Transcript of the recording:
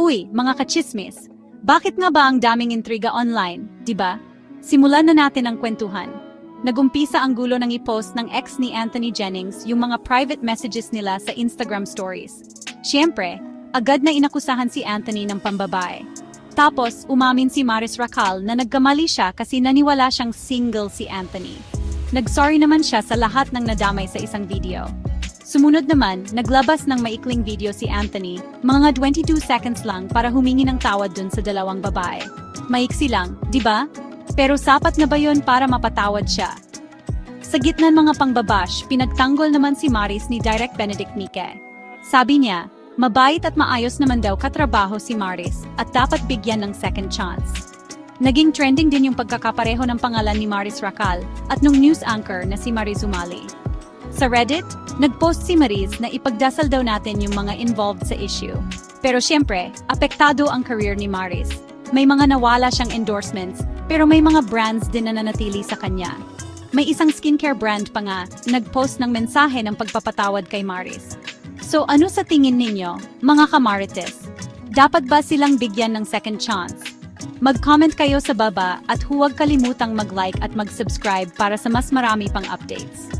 Uy, mga kachismis, bakit nga ba ang daming intriga online, di ba? Simulan na natin ang kwentuhan. Nagumpisa ang gulo ng i-post ng ex ni Anthony Jennings yung mga private messages nila sa Instagram stories. Siyempre, agad na inakusahan si Anthony ng pambabae. Tapos, umamin si Maris Racal na nagkamali siya kasi naniwala siyang single si Anthony. Nagsorry naman siya sa lahat ng nadamay sa isang video. Sumunod naman, naglabas ng maikling video si Anthony, mga 22 seconds lang para humingi ng tawad dun sa dalawang babae. Maiksi lang, di ba? Pero sapat na ba yon para mapatawad siya? Sa gitna ng mga pangbabash, pinagtanggol naman si Maris ni Direk Benedict Mike. Sabi niya, mabait at maayos naman daw katrabaho si Maris at dapat bigyan ng second chance. Naging trending din yung pagkakapareho ng pangalan ni Maris Racal at nung news anchor na si Maris Umali. Sa Reddit, nagpost si Maris na ipagdasal daw natin yung mga involved sa issue. Pero syempre, apektado ang career ni Maris. May mga nawala siyang endorsements, pero may mga brands din na nanatili sa kanya. May isang skincare brand pa nga, nagpost ng mensahe ng pagpapatawad kay Maris. So ano sa tingin ninyo, mga kamarites? Dapat ba silang bigyan ng second chance? Mag-comment kayo sa baba at huwag kalimutang mag-like at mag-subscribe para sa mas marami pang updates.